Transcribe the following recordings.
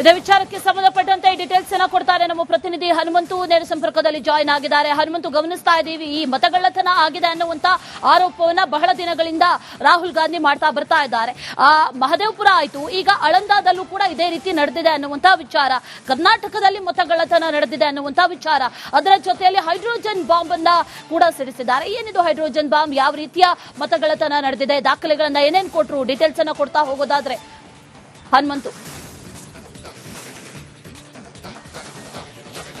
ಇದೇ ವಿಚಾರಕ್ಕೆ ಸಂಬಂಧಪಟ್ಟಂತೆ ಡೀಟೇಲ್ಸ್ ಅನ್ನ ಕೊಡ್ತಾರೆ ನಮ್ಮ ಪ್ರತಿನಿಧಿ ಹನುಮಂತು. ನೇರ ಸಂಪರ್ಕದಲ್ಲಿ ಜಾಯಿನ್ ಆಗಿದ್ದಾರೆ. ಹನುಮಂತು, ಗಮನಿಸ್ತಾ ಇದ್ದೀವಿ. ಈ ಮತಗಳ್ಳತನ ಆಗಿದೆ ಅನ್ನುವಂತ ಆರೋಪವನ್ನ ಬಹಳ ದಿನಗಳಿಂದ ರಾಹುಲ್ ಗಾಂಧಿ ಮಾಡ್ತಾ ಬರ್ತಾ ಇದ್ದಾರೆ. ಆ, ಮಹದೇವಪುರ ಆಯ್ತು. ಈಗ ಅಳಂದಾದಲ್ಲೂ ಕೂಡ ಇದೇ ರೀತಿ ನಡೆದಿದೆ ಅನ್ನುವಂತ ವಿಚಾರ. ಕರ್ನಾಟಕದಲ್ಲಿ ಮತಗಳ್ಳತನ ನಡೆದಿದೆ ಅನ್ನುವಂತ ವಿಚಾರ. ಅದರ ಜೊತೆಯಲ್ಲಿ ಹೈಡ್ರೋಜನ್ ಬಾಂಬ್ ಅನ್ನ ಕೂಡ ಸಿಡಿಸಿದ್ದಾರೆ. ಏನಿದು ಹೈಡ್ರೋಜನ್ ಬಾಂಬ್? ಯಾವ ರೀತಿಯ ಮತಗಳ್ಳತನ ನಡೆದಿದೆ? ದಾಖಲೆಗಳನ್ನ ಏನೇನ್ ಕೊಟ್ಟರು ಡೀಟೇಲ್ಸ್ ಅನ್ನ ಕೊಡ್ತಾ ಹೋಗೋದಾದ್ರೆ ಹನುಮಂತು.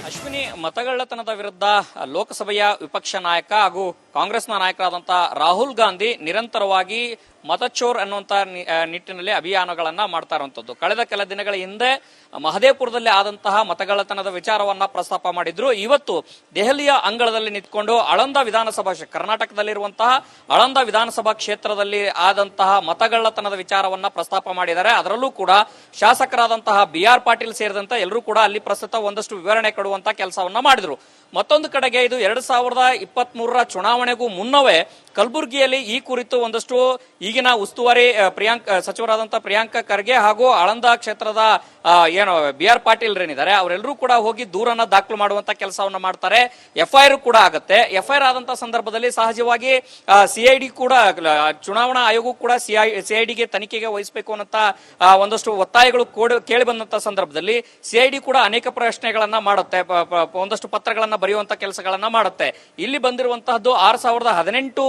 ಅಶ್ವಿನಿ ಮತಗಳ್ಳತನದ ವಿರುದ್ಧ ಲೋಕಸಭೆಯ ವಿಪಕ್ಷ ನಾಯಕ ಹಾಗೂ ಕಾಂಗ್ರೆಸ್ನ ನಾಯಕರಾದಂತಹ ರಾಹುಲ್ ಗಾಂಧಿ ನಿರಂತರವಾಗಿ ಮತಚೋರ್ ಅನ್ನುವಂತ ನಿಟ್ಟಿನಲ್ಲಿ ಅಭಿಯಾನಗಳನ್ನ ಮಾಡ್ತಾ ಇರುವಂತದ್ದು ಕಳೆದ ಕೆಲ ದಿನಗಳ ಹಿಂದೆ ಮಹದೇಪುರದಲ್ಲಿ ಆದಂತಹ ಮತಗಳತನದ ವಿಚಾರವನ್ನ ಪ್ರಸ್ತಾಪ ಮಾಡಿದ್ರು. ಇವತ್ತು ದೆಹಲಿಯ ಅಂಗಳದಲ್ಲಿ ನಿಂತ್ಕೊಂಡು ಅಳಂದ ವಿಧಾನಸಭಾ ಕರ್ನಾಟಕದಲ್ಲಿರುವಂತಹ ಅಳಂದ ವಿಧಾನಸಭಾ ಕ್ಷೇತ್ರದಲ್ಲಿ ಆದಂತಹ ಮತಗಳ್ಳತನದ ವಿಚಾರವನ್ನ ಪ್ರಸ್ತಾಪ ಮಾಡಿದ್ದಾರೆ. ಅದರಲ್ಲೂ ಕೂಡ ಶಾಸಕರಾದಂತಹ ಬಿ ಆರ್ ಪಾಟೀಲ್ ಸೇರಿದಂತೆ ಎಲ್ಲರೂ ಕೂಡ ಅಲ್ಲಿ ಪ್ರಸ್ತುತ ಒಂದಷ್ಟು ವಿವರಣೆ ಕೊಡುವಂತ ಕೆಲಸವನ್ನ ಮಾಡಿದ್ರು. ಮತ್ತೊಂದು ಕಡೆಗೆ ಇದು ಎರಡ್ ಸಾವಿರದ ಇಪ್ಪತ್ತ್ ಚುನಾವಣೆಗೂ ಮುನ್ನವೇ ಕಲಬುರಗಿಯಲ್ಲಿ ಈ ಕುರಿತು ಒಂದಷ್ಟು ಈಗಿನ ಉಸ್ತುವಾರಿ ಪ್ರಿಯಾಂಕ್ ಸಚಿವರಾದಂತ ಪ್ರಿಯಾಂಕ ಖರ್ಗೆ ಹಾಗೂ ಆಳಂದ ಕ್ಷೇತ್ರದ ಏನು, ಬಿ ಆರ್ ಪಾಟೀಲ್ ಏನಿದ್ದಾರೆ, ಅವರೆಲ್ಲರೂ ಕೂಡ ಹೋಗಿ ದೂರನ್ನ ದಾಖಲು ಮಾಡುವಂತ ಕೆಲಸವನ್ನ ಮಾಡ್ತಾರೆ. ಎಫ್ಐಆರ್ ಕೂಡ ಆಗುತ್ತೆ. ಎಫ್ಐಆರ್ ಆದಂತ ಸಂದರ್ಭದಲ್ಲಿ ಸಹಜವಾಗಿ ಸಿಐಡಿ ಕೂಡ ಚುನಾವಣಾ ಆಯೋಗ ಕೂಡ ಸಿಐಡಿಗೆ ತನಿಖೆಗೆ ವಹಿಸಬೇಕು ಅನ್ನಂತ ಒಂದಷ್ಟು ಒತ್ತಾಯಗಳು ಕೇಳಿ ಬಂದಂತ ಸಂದರ್ಭದಲ್ಲಿ ಸಿಐಡಿ ಕೂಡ ಅನೇಕ ಪ್ರಶ್ನೆಗಳನ್ನ ಮಾಡುತ್ತೆ ಒಂದಷ್ಟು ಪತ್ರಗಳನ್ನ ಬರೆಯುವಂತ ಕೆಲಸಗಳನ್ನ ಮಾಡುತ್ತೆ. ಇಲ್ಲಿ ಬಂದಿರುವಂತಹದ್ದು ಆರ್ ಸಾವಿರದ ಹದಿನೆಂಟು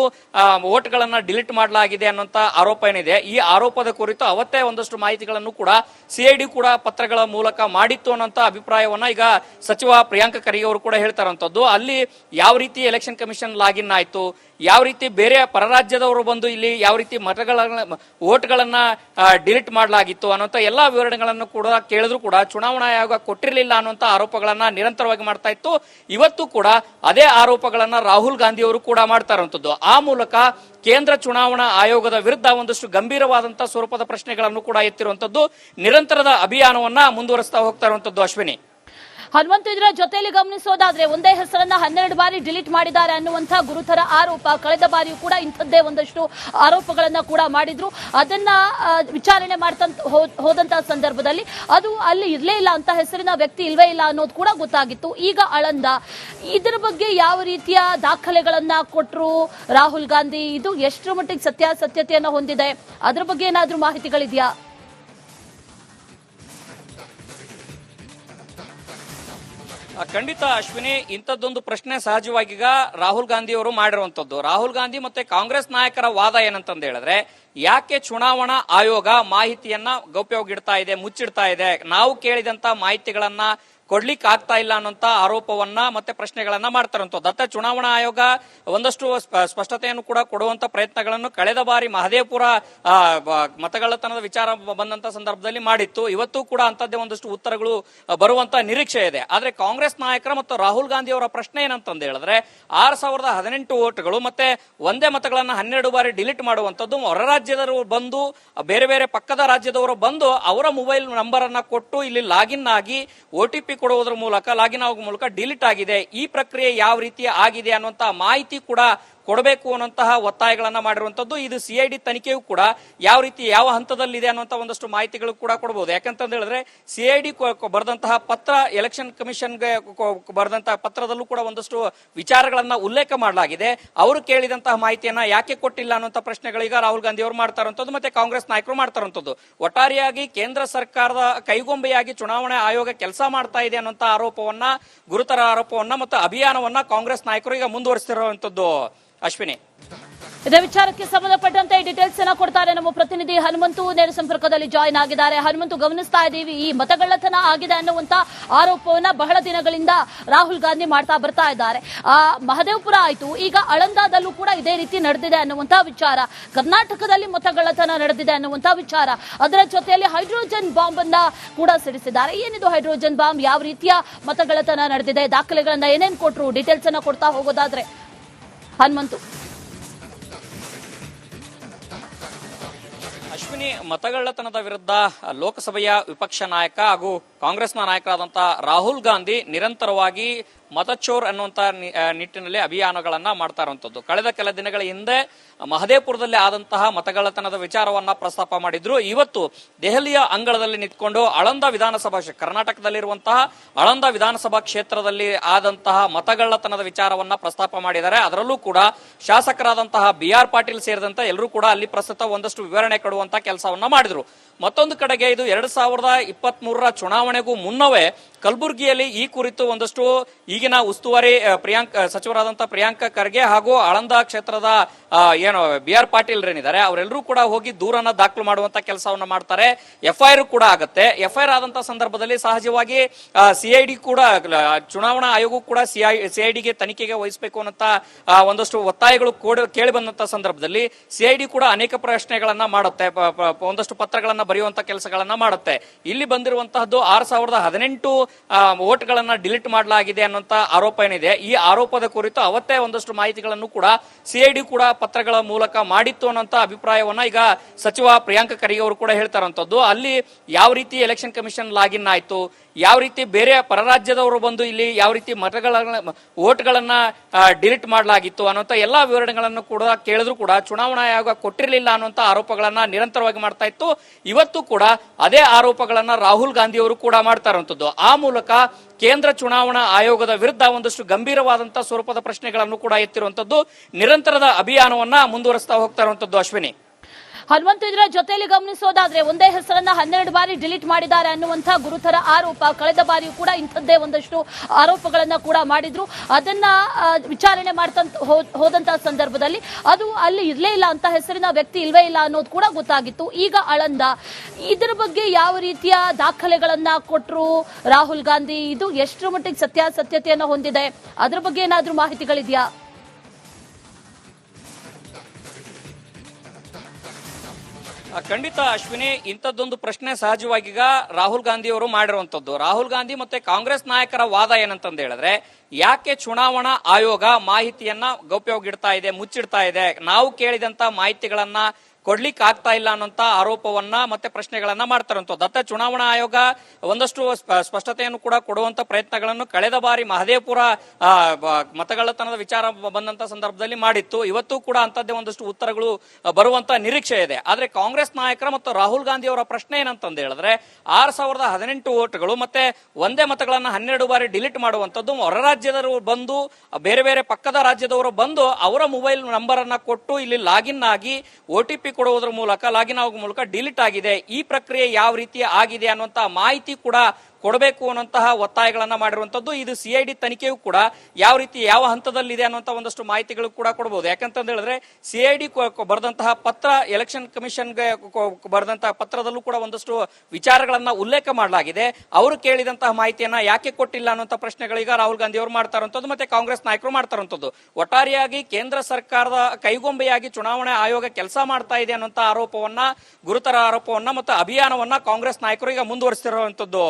ಓಟ್ಗಳನ್ನ ಡಿಲೀಟ್ ಮಾಡಲಾಗಿದೆ ಅನ್ನೋಂತ ಆರೋಪ ಏನಿದೆ, ಈ ಆರೋಪದ ಕುರಿತು ಅವತ್ತೇ ಒಂದಷ್ಟು ಮಾಹಿತಿಗಳನ್ನು ಕೂಡ ಸಿಐಡಿ ಕೂಡ ಪತ್ರಗಳ ಮೂಲಕ ಮಾಡಿತ್ತು ಅನ್ನೋಂತ ಅಭಿಪ್ರಾಯವನ್ನ ಈಗ ಸಚಿವ ಪ್ರಿಯಾಂಕ ಖರ್ಗೆ ಅವರು ಕೂಡ ಹೇಳ್ತಾರಂತದ್ದು. ಅಲ್ಲಿ ಯಾವ ರೀತಿ ಎಲೆಕ್ಷನ್ ಕಮಿಷನ್ ಲಾಗಿನ್ ಆಯ್ತು ಯಾವ ರೀತಿ ಬೇರೆ ಪರರಾಜ್ಯದವರು ಬಂದು ಇಲ್ಲಿ ಯಾವ ರೀತಿ ಮತಗಳ ಓಟ್ಗಳನ್ನ ಡಿಲೀಟ್ ಮಾಡಲಾಗಿತ್ತು ಅನ್ನೋಂಥ ಎಲ್ಲ ವಿವರಣೆಗಳನ್ನು ಕೂಡ ಕೇಳಿದ್ರು ಕೂಡ ಚುನಾವಣಾ ಆಯೋಗ ಕೊಟ್ಟಿರಲಿಲ್ಲ ಅನ್ನುವಂಥ ಆರೋಪಗಳನ್ನ ನಿರಂತರವಾಗಿ ಮಾಡ್ತಾ ಇತ್ತು. ಇವತ್ತು ಕೂಡ ಅದೇ ಆರೋಪಗಳನ್ನ ರಾಹುಲ್ ಗಾಂಧಿ ಅವರು ಕೂಡ ಮಾಡ್ತಾ ಇರುವಂಥದ್ದು. ಆ ಮೂಲಕ ಕೇಂದ್ರ ಚುನಾವಣಾ ಆಯೋಗದ ವಿರುದ್ಧ ಒಂದಷ್ಟು ಗಂಭೀರವಾದಂತಹ ಸ್ವರೂಪದ ಪ್ರಶ್ನೆಗಳನ್ನು ಕೂಡ ಎತ್ತಿರುವಂತದ್ದು ನಿರಂತರದ ಅಭಿಯಾನವನ್ನ ಮುಂದುವರಿಸ್ತಾ ಹೋಗ್ತಾ ಇರುವಂತದ್ದು ಅಶ್ವಿನಿ. ಹನುಮಂತ ಇದರ ಜೊತೆಯಲ್ಲಿ ಗಮನಿಸೋದಾದ್ರೆ ಒಂದೇ ಹೆಸರನ್ನ ಹನ್ನೆರಡು ಬಾರಿ ಡಿಲೀಟ್ ಮಾಡಿದ್ದಾರೆ ಅನ್ನುವಂತಹ ಗುರುತರ ಆರೋಪ ಕಳೆದ ಬಾರಿಯೂ ಕೂಡ ಇಂಥದ್ದೇ ಒಂದಷ್ಟು ಆರೋಪಗಳನ್ನ ಕೂಡ ಮಾಡಿದ್ರು. ಅದನ್ನ ವಿಚಾರಣೆ ಮಾಡ್ತಾ ಸಂದರ್ಭದಲ್ಲಿ ಅದು ಅಲ್ಲಿ ಇರಲೇ ಇಲ್ಲ ಅಂತ ಹೆಸರಿನ ವ್ಯಕ್ತಿ ಇಲ್ವೇ ಇಲ್ಲ ಅನ್ನೋದು ಕೂಡ ಗೊತ್ತಾಗಿತ್ತು. ಈಗ ಅಳಂದ, ಇದರ ಬಗ್ಗೆ ಯಾವ ರೀತಿಯ ದಾಖಲೆಗಳನ್ನ ಕೊಟ್ಟರು ರಾಹುಲ್ ಗಾಂಧಿ? ಇದು ಎಷ್ಟರ ಮಟ್ಟಿಗೆ ಸತ್ಯಾಸತ್ಯತೆಯನ್ನು ಹೊಂದಿದೆ? ಅದ್ರ ಬಗ್ಗೆ ಏನಾದರೂ ಮಾಹಿತಿಗಳಿದೆಯಾ? ಖಂಡಿತ ಅಶ್ವಿನಿ, ಇಂಥದ್ದೊಂದು ಪ್ರಶ್ನೆ ಸಹಜವಾಗಿ ಈಗ ರಾಹುಲ್ ಗಾಂಧಿ ಅವರು ಮಾಡಿರುವಂತದ್ದು ರಾಹುಲ್ ಗಾಂಧಿ ಮತ್ತೆ ಕಾಂಗ್ರೆಸ್ ನಾಯಕರ ವಾದ ಏನಂತಂದು ಹೇಳಿದ್ರೆ, ಯಾಕೆ ಚುನಾವಣಾ ಆಯೋಗ ಮಾಹಿತಿಯನ್ನ ಗೌಪ್ಯವಾಗಿಡ್ತಾ ಇದೆ, ಮುಚ್ಚಿಡ್ತಾ ಇದೆ? ನಾವು ಕೇಳಿದಂತ ಮಾಹಿತಿಗಳನ್ನ ಕೊಡ್ಲಿಕ್ಕೆ ಆಗ್ತಾ ಇಲ್ಲ ಅನ್ನೋಂತ ಆರೋಪವನ್ನ ಮತ್ತೆ ಪ್ರಶ್ನೆಗಳನ್ನ ಮಾಡ್ತಾರಂತ ದತ್ತ ಚುನಾವಣಾ ಆಯೋಗ ಒಂದಷ್ಟು ಸ್ಪ- ಸ್ಪಷ್ಟತೆಯನ್ನು ಕೂಡ ಕೊಡುವಂತ ಪ್ರಯತ್ನಗಳನ್ನು ಕಳೆದ ಬಾರಿ ಮಹದೇವಪುರ ಮತಗಳತನದ ವಿಚಾರ ಬಂದಂತ ಸಂದರ್ಭದಲ್ಲಿ ಮಾಡಿತ್ತು. ಇವತ್ತು ಕೂಡ ಅಂತದ್ದೇ ಒಂದಷ್ಟು ಉತ್ತರಗಳು ಬರುವಂತ ನಿರೀಕ್ಷೆ ಇದೆ. ಆದ್ರೆ ಕಾಂಗ್ರೆಸ್ ನಾಯಕರ ಮತ್ತು ರಾಹುಲ್ ಗಾಂಧಿ ಅವರ ಪ್ರಶ್ನೆ ಏನಂತಂದು ಹೇಳಿದ್ರೆ, ಆರ್ ಸಾವಿರದ ಹದಿನೆಂಟು ಓಟ್ಗಳು ಮತ್ತೆ ಒಂದೇ ಮತಗಳನ್ನ ಹನ್ನೆರಡು ಬಾರಿ ಡಿಲೀಟ್ ಮಾಡುವಂತದ್ದು ಹೊರ ರಾಜ್ಯದವರು ಬಂದು, ಬೇರೆ ಬೇರೆ ಪಕ್ಕದ ರಾಜ್ಯದವರು ಬಂದು ಅವರ ಮೊಬೈಲ್ ನಂಬರ್ ಅನ್ನ ಕೊಟ್ಟು ಇಲ್ಲಿ ಲಾಗಿನ್ ಆಗಿ ಒ ಟಿ ಪಿ ಕೊಡುವುದರ ಮೂಲಕ ಲಾಗಿನ್ ಆಗುವ ಮೂಲಕ ಡಿಲೀಟ್ ಆಗಿದೆ. ಈ ಪ್ರಕ್ರಿಯೆ ಯಾವ ರೀತಿ ಆಗಿದೆ ಅನ್ನುವಂತಹ ಮಾಹಿತಿ ಕೂಡ ಕೊಡಬೇಕು ಅನ್ನುವಂತಹ ಒತ್ತಾಯಗಳನ್ನ ಮಾಡಿರುವಂತದ್ದು, ಇದು ಸಿಐಡಿ ತನಿಖೆಯೂ ಕೂಡ ಯಾವ ರೀತಿ ಯಾವ ಹಂತದಲ್ಲಿದೆ ಅನ್ನುವಂತ ಒಂದಷ್ಟು ಮಾಹಿತಿಗಳು ಕೂಡ ಕೊಡಬಹುದು ಯಾಕಂತಂದ ಹೇಳಿದ್ರೆ ಸಿಐಡಿ ಬರೆದಂತಹ ಪತ್ರ ಎಲೆಕ್ಷನ್ ಕಮಿಷನ್ಗೆ ಬರೆದಂತಹ ಪತ್ರದಲ್ಲೂ ಕೂಡ ಒಂದಷ್ಟು ವಿಚಾರಗಳನ್ನ ಉಲ್ಲೇಖ ಮಾಡಲಾಗಿದೆ. ಅವರು ಕೇಳಿದಂತಹ ಮಾಹಿತಿಯನ್ನ ಯಾಕೆ ಕೊಟ್ಟಿಲ್ಲ ಅನ್ನುವಂತ ಪ್ರಶ್ನೆಗಳೀಗ ರಾಹುಲ್ ಗಾಂಧಿ ಅವರು ಮಾಡ್ತಾರಂಥದ್ದು ಮತ್ತೆ ಕಾಂಗ್ರೆಸ್ ನಾಯಕರು ಮಾಡ್ತಾರಂಥದ್ದು ಒಟ್ಟಾರೆಯಾಗಿ ಕೇಂದ್ರ ಸರ್ಕಾರದ ಕೈಗೊಂಬೆಯಾಗಿ ಚುನಾವಣಾ ಆಯೋಗ ಕೆಲಸ ಮಾಡ್ತಾ ಇದೆ ಅನ್ನುವಂತ ಆರೋಪವನ್ನ, ಗುರುತರ ಆರೋಪವನ್ನ ಮತ್ತು ಅಭಿಯಾನವನ್ನ ಕಾಂಗ್ರೆಸ್ ನಾಯಕರು ಈಗ ಮುಂದುವರಿಸ್ತಿರುವಂತದ್ದು. ಅಶ್ವಿನಿ. ಇದೇ ವಿಚಾರಕ್ಕೆ ಸಂಬಂಧಪಟ್ಟಂತೆ ಡೀಟೇಲ್ಸ್ ಅನ್ನ ಕೊಡ್ತಾರೆ ನಮ್ಮ ಪ್ರತಿನಿಧಿ ಹನುಮಂತು. ನೇರ ಸಂಪರ್ಕದಲ್ಲಿ ಜಾಯಿನ್ ಆಗಿದ್ದಾರೆ. ಹನುಮಂತು, ಗಮನಿಸ್ತಾ ಇದ್ದೀವಿ, ಈ ಮತಗಳ್ಳತನ ಆಗಿದೆ ಅನ್ನುವಂತ ಆರೋಪವನ್ನ ಬಹಳ ದಿನಗಳಿಂದ ರಾಹುಲ್ ಗಾಂಧಿ ಮಾಡ್ತಾ ಬರ್ತಾ ಇದ್ದಾರೆ. ಆ, ಮಹದೇವಪುರ ಆಯ್ತು. ಈಗ ಅಳಂದಾದಲ್ಲೂ ಕೂಡ ಇದೇ ರೀತಿ ನಡೆದಿದೆ ಅನ್ನುವಂತ ವಿಚಾರ. ಕರ್ನಾಟಕದಲ್ಲಿ ಮತಗಳ್ಳತನ ನಡೆದಿದೆ ಅನ್ನುವಂತ ವಿಚಾರ. ಅದರ ಜೊತೆಯಲ್ಲಿ ಹೈಡ್ರೋಜನ್ ಬಾಂಬ್ ಅನ್ನ ಕೂಡ ಸಿಡಿಸಿದ್ದಾರೆ. ಏನಿದು ಹೈಡ್ರೋಜನ್ ಬಾಂಬ್? ಯಾವ ರೀತಿಯ ಮತಗಳ್ಳತನ ನಡೆದಿದೆ? ದಾಖಲೆಗಳನ್ನ ಏನೇನ್ ಕೊಟ್ರು? ಡೀಟೇಲ್ಸ್ ಅನ್ನ ಕೊಡ್ತಾ ಹೋಗೋದಾದ್ರೆ. ಹನುಮಂತು. ಅಶ್ವಿನಿ, ಮತಗಳ್ಳತನದ ವಿರುದ್ಧ ಲೋಕಸಭೆಯ ವಿಪಕ್ಷ ನಾಯಕ ಹಾಗೂ ಕಾಂಗ್ರೆಸ್ನ ನಾಯಕರಾದಂತಹ ರಾಹುಲ್ ಗಾಂಧಿ ನಿರಂತರವಾಗಿ ಮತಚೋರ್ ಅನ್ನುವಂತ ನಿಟ್ಟಿನಲ್ಲಿ ಅಭಿಯಾನಗಳನ್ನ ಮಾಡ್ತಾ ಇರುವಂತದ್ದು ಕಳೆದ ಕೆಲ ದಿನಗಳ ಹಿಂದೆ ಮಹದೇಪುರದಲ್ಲಿ ಆದಂತಹ ಮತಗಳ್ಳತನದ ವಿಚಾರವನ್ನ ಪ್ರಸ್ತಾಪ ಮಾಡಿದ್ರು. ಇವತ್ತು ದೆಹಲಿಯ ಅಂಗಳದಲ್ಲಿ ನಿಂತ್ಕೊಂಡು ಅಳಂದ ವಿಧಾನಸಭಾ ಕರ್ನಾಟಕದಲ್ಲಿರುವಂತಹ ಅಳಂದ ವಿಧಾನಸಭಾ ಕ್ಷೇತ್ರದಲ್ಲಿ ಆದಂತಹ ಮತಗಳ್ಳತನದ ವಿಚಾರವನ್ನ ಪ್ರಸ್ತಾಪ ಮಾಡಿದ್ದಾರೆ. ಅದರಲ್ಲೂ ಕೂಡ ಶಾಸಕರಾದಂತಹ ಬಿ ಆರ್ ಪಾಟೀಲ್ ಸೇರಿದಂತೆ ಎಲ್ಲರೂ ಕೂಡ ಅಲ್ಲಿ ಪ್ರಸ್ತುತ ಒಂದಷ್ಟು ವಿವರಣೆ ಕೊಡುವಂತಹ ಕೆಲಸವನ್ನ ಮಾಡಿದ್ರು. ಮತ್ತೊಂದು ಕಡೆಗೆ ಇದು ಎರಡ್ ಸಾವಿರದ ಇಪ್ಪತ್ತ್ ಮೂರರ ಚುನಾವಣೆಗೂ ಮುನ್ನವೇ ಕಲಬುರಗಿಯಲ್ಲಿ ಈ ಕುರಿತು ಒಂದಷ್ಟು ಈಗಿನ ಉಸ್ತುವಾರಿ ಪ್ರಿಯಾಂಕ ಸಚಿವರಾದಂತಹ ಪ್ರಿಯಾಂಕ ಖರ್ಗೆ ಹಾಗೂ ಆಳಂದ ಕ್ಷೇತ್ರದ ಏನು ಬಿ ಆರ್ ಪಾಟೀಲ್ ಏನಿದ್ದಾರೆ, ಅವರೆಲ್ಲರೂ ಕೂಡ ಹೋಗಿ ದೂರನ್ನ ದಾಖಲು ಮಾಡುವಂತ ಕೆಲಸವನ್ನ ಮಾಡ್ತಾರೆ. ಎಫ್ ಎಫ್ಐಆರ್ ಕೂಡ ಆಗುತ್ತೆ. ಆರ್ ಆದಂತ ಸಂದರ್ಭದಲ್ಲಿ ಸಹಜವಾಗಿ ಸಿಐಡಿ ಕೂಡ ಚುನಾವಣಾ ಆಯೋಗ ಕೂಡ ಸಿಐ ಸಿಐಡಿಗೆ ತನಿಖೆಗೆ ವಹಿಸಬೇಕು ಅನ್ನೋಂತ ಒಂದಷ್ಟು ಒತ್ತಾಯಗಳು ಕೇಳಿ ಬಂದಂತ ಸಂದರ್ಭದಲ್ಲಿ ಸಿಐಡಿ ಕೂಡ ಅನೇಕ ಪ್ರಶ್ನೆಗಳನ್ನ ಮಾಡುತ್ತೆ. ಒಂದಷ್ಟು ಪತ್ರಗಳನ್ನ ಬರೆಯುವಂತ ಕೆಲಸಗಳನ್ನ ಮಾಡುತ್ತೆ. ಇಲ್ಲಿ ಬಂದಿರುವಂತಹದ್ದು ಆರ್ ಸಾವಿರದ ಹದಿನೆಂಟು ಓಟ್ಗಳನ್ನ ಡಿಲೀಟ್ ಮಾಡಲಾಗಿದೆ ಅನ್ನುವಂತ ಆರೋಪ ಏನಿದೆ. ಈ ಆರೋಪದ ಕುರಿತು ಅವತ್ತೇ ಒಂದಷ್ಟು ಮಾಹಿತಿಗಳನ್ನು ಕೂಡ ಸಿಐಡಿ ಕೂಡ ಪತ್ರಗಳ ಮೂಲಕ ಮಾಡಿತ್ತು ಅನ್ನೋಂತ ಅಭಿಪ್ರಾಯವನ್ನ ಈಗ ಸಚಿವ ಪ್ರಿಯಾಂಕ ಖರ್ಗೆ ಅವರು ಕೂಡ ಹೇಳ್ತಾರಂತದ್ದು. ಅಲ್ಲಿ ಯಾವ ರೀತಿ ಎಲೆಕ್ಷನ್ ಕಮಿಷನ್ ಲಾಗಿನ್ ಆಯ್ತು? ಯಾವ ರೀತಿ ಬೇರೆ ಪರರಾಜ್ಯದವರು ಬಂದು ಇಲ್ಲಿ ಯಾವ ರೀತಿ ಮತಗಳ ಓಟ್ಗಳನ್ನ ಡಿಲೀಟ್ ಮಾಡಲಾಗಿತ್ತು ಅನ್ನೋಂಥ ಎಲ್ಲ ವಿವರಣೆಗಳನ್ನು ಕೂಡ ಕೇಳಿದ್ರು ಕೂಡ ಚುನಾವಣಾ ಆಯೋಗ ಕೊಟ್ಟಿರಲಿಲ್ಲ ಅನ್ನುವಂತ ಆರೋಪಗಳನ್ನ ನಿರಂತರವಾಗಿ ಮಾಡ್ತಾ ಇತ್ತು. ಇವತ್ತು ಕೂಡ ಅದೇ ಆರೋಪಗಳನ್ನ ರಾಹುಲ್ ಗಾಂಧಿ ಅವರು ಕೂಡ ಮಾಡ್ತಾ ಇರುವಂಥದ್ದು. ಆ ಮೂಲಕ ಕೇಂದ್ರ ಚುನಾವಣಾ ಆಯೋಗದ ವಿರುದ್ಧ ಒಂದಷ್ಟು ಗಂಭೀರವಾದಂತಹ ಸ್ವರೂಪದ ಪ್ರಶ್ನೆಗಳನ್ನು ಕೂಡ ಎತ್ತಿರುವಂತದ್ದು ನಿರಂತರದ ಅಭಿಯಾನವನ್ನ ಮುಂದುವರಿಸ್ತಾ ಹೋಗ್ತಾ ಇರುವಂತದ್ದು ಅಶ್ವಿನಿ. ಹನುಮಂತು ಇದರ ಜೊತೆಯಲ್ಲಿ ಗಮನಿಸೋದಾದ್ರೆ ಒಂದೇ ಹೆಸರನ್ನ ಹನ್ನೆರಡು ಬಾರಿ ಡಿಲೀಟ್ ಮಾಡಿದ್ದಾರೆ ಅನ್ನುವಂತಹ ಗುರುತರ ಆರೋಪ ಕಳೆದ ಬಾರಿಯೂ ಕೂಡ ಇಂಥದ್ದೇ ಒಂದಷ್ಟು ಆರೋಪಗಳನ್ನ ಕೂಡ ಮಾಡಿದ್ರು. ಅದನ್ನ ವಿಚಾರಣೆ ಮಾಡ್ತಂತ ಹೋದಂತಹ ಸಂದರ್ಭದಲ್ಲಿ ಅದು ಅಲ್ಲಿ ಇರಲೇ ಇಲ್ಲ ಅಂತ ಹೆಸರಿನ ವ್ಯಕ್ತಿ ಇಲ್ವೇ ಇಲ್ಲ ಅನ್ನೋದು ಕೂಡ ಗೊತ್ತಾಗಿತ್ತು. ಈಗ ಅಳಂದ, ಇದರ ಬಗ್ಗೆ ಯಾವ ರೀತಿಯ ದಾಖಲೆಗಳನ್ನ ಕೊಟ್ಟರು ರಾಹುಲ್ ಗಾಂಧಿ? ಇದು ಎಷ್ಟರ ಮಟ್ಟಿಗೆ ಸತ್ಯಾಸತ್ಯತೆಯನ್ನು ಹೊಂದಿದೆ? ಅದರ ಬಗ್ಗೆ ಏನಾದರೂ ಮಾಹಿತಿಗಳಿದೆಯಾ? ಖಂಡಿತ ಅಶ್ವಿನಿ, ಇಂಥದ್ದೊಂದು ಪ್ರಶ್ನೆ ಸಹಜವಾಗಿ ರಾಹುಲ್ ಗಾಂಧಿ ಅವರು ಮಾಡಿರುವಂತದ್ದು ರಾಹುಲ್ ಗಾಂಧಿ ಮತ್ತೆ ಕಾಂಗ್ರೆಸ್ ನಾಯಕರ ವಾದ ಏನಂತಂದ ಹೇಳಿದ್ರೆ, ಯಾಕೆ ಚುನಾವಣಾ ಆಯೋಗ ಮಾಹಿತಿಯನ್ನ ಗೌಪ್ಯವಾಗಿಡ್ತಾ ಇದೆ, ಮುಚ್ಚಿಡ್ತಾ ಇದೆ? ನಾವು ಕೇಳಿದಂತ ಮಾಹಿತಿಗಳನ್ನ ಕೊಡ್ಲಿಕ್ಕೆ ಆಗ್ತಾ ಇಲ್ಲ ಅನ್ನೋಂತ ಆರೋಪವನ್ನ ಮತ್ತೆ ಪ್ರಶ್ನೆಗಳನ್ನ ಮಾಡ್ತಾರಂತ. ದತ್ತ ಚುನಾವಣಾ ಆಯೋಗ ಒಂದಷ್ಟು ಸ್ಪ- ಸ್ಪಷ್ಟತೆಯನ್ನು ಕೂಡ ಕೊಡುವಂತ ಪ್ರಯತ್ನಗಳನ್ನು ಕಳೆದ ಬಾರಿ ಮಹದೇವಪುರ ಮತಗಳತನದ ವಿಚಾರ ಬಂದಂತ ಸಂದರ್ಭದಲ್ಲಿ ಮಾಡಿತ್ತು. ಇವತ್ತು ಕೂಡ ಅಂತದ್ದೇ ಒಂದಷ್ಟು ಉತ್ತರಗಳು ಬರುವಂತ ನಿರೀಕ್ಷೆ ಇದೆ. ಆದ್ರೆ ಕಾಂಗ್ರೆಸ್ ನಾಯಕರ ಮತ್ತು ರಾಹುಲ್ ಗಾಂಧಿ ಅವರ ಪ್ರಶ್ನೆ ಏನಂತಂದು ಹೇಳಿದ್ರೆ, ಆರ್ ಸಾವಿರದ ಹದಿನೆಂಟು ಓಟ್ಗಳು ಮತ್ತೆ ಒಂದೇ ಮತಗಳನ್ನ ಹನ್ನೆರಡು ಬಾರಿ ಡಿಲೀಟ್ ಮಾಡುವಂತದ್ದು ಹೊರ ರಾಜ್ಯದವರು ಬಂದು, ಬೇರೆ ಬೇರೆ ಪಕ್ಕದ ರಾಜ್ಯದವರು ಬಂದು ಅವರ ಮೊಬೈಲ್ ನಂಬರ್ ಅನ್ನ ಕೊಟ್ಟು ಇಲ್ಲಿ ಲಾಗಿನ್ ಆಗಿ ಒ ಟಿ ಪಿ ಕೊಡುವುದರ ಮೂಲಕ ಲಾಗಿನ್ ಆಗುವ ಮೂಲಕ ಡಿಲೀಟ್ ಆಗಿದೆ. ಈ ಪ್ರಕ್ರಿಯೆ ಯಾವ ರೀತಿ ಆಗಿದೆ ಅನ್ನುವಂತ ಮಾಹಿತಿ ಕೂಡ ಕೊಡಬೇಕು ಅನ್ನುವಂತಹ ಒತ್ತಾಯಗಳನ್ನು ಮಾಡಿರುವಂತದ್ದು ಇದು ಸಿಐಡಿ ತನಿಖೆಯು ಕೂಡ ಯಾವ ರೀತಿ ಯಾವ ಹಂತದಲ್ಲಿದೆ ಅನ್ನುವಂಥ ಒಂದಷ್ಟು ಮಾಹಿತಿಗಳು ಕೂಡ ಕೊಡಬಹುದು ಯಾಕಂತ ಹೇಳಿದ್ರೆ ಸಿಐಡಿ ಬರೆದಂತಹ ಪತ್ರ ಎಲೆಕ್ಷನ್ ಕಮಿಷನ್ಗೆ ಬರೆದಂತಹ ಪತ್ರದಲ್ಲೂ ಕೂಡ ಒಂದಷ್ಟು ವಿಚಾರಗಳನ್ನ ಉಲ್ಲೇಖ ಮಾಡಲಾಗಿದೆ. ಅವರು ಕೇಳಿದಂತಹ ಮಾಹಿತಿಯನ್ನ ಯಾಕೆ ಕೊಟ್ಟಿಲ್ಲ ಅನ್ನುವಂಥ ಪ್ರಶ್ನೆಗಳೀಗ ರಾಹುಲ್ ಗಾಂಧಿ ಅವರು ಮಾಡ್ತಾರಂಥದ್ದು ಮತ್ತೆ ಕಾಂಗ್ರೆಸ್ ನಾಯಕರು ಮಾಡ್ತಾರಂಥದ್ದು ಒಟ್ಟಾರೆಯಾಗಿ ಕೇಂದ್ರ ಸರ್ಕಾರದ ಕೈಗೊಂಬೆಯಾಗಿ ಚುನಾವಣಾ ಆಯೋಗ ಕೆಲಸ ಮಾಡ್ತಾ ಇದೆ ಅನ್ನುವಂತ ಆರೋಪವನ್ನ, ಗುರುತರ ಆರೋಪವನ್ನ ಮತ್ತು ಅಭಿಯಾನವನ್ನ ಕಾಂಗ್ರೆಸ್ ನಾಯಕರು ಈಗ ಮುಂದುವರಿಸ್ತಿರುವಂತದ್ದು.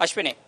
ಅಶ್ವಿನಿ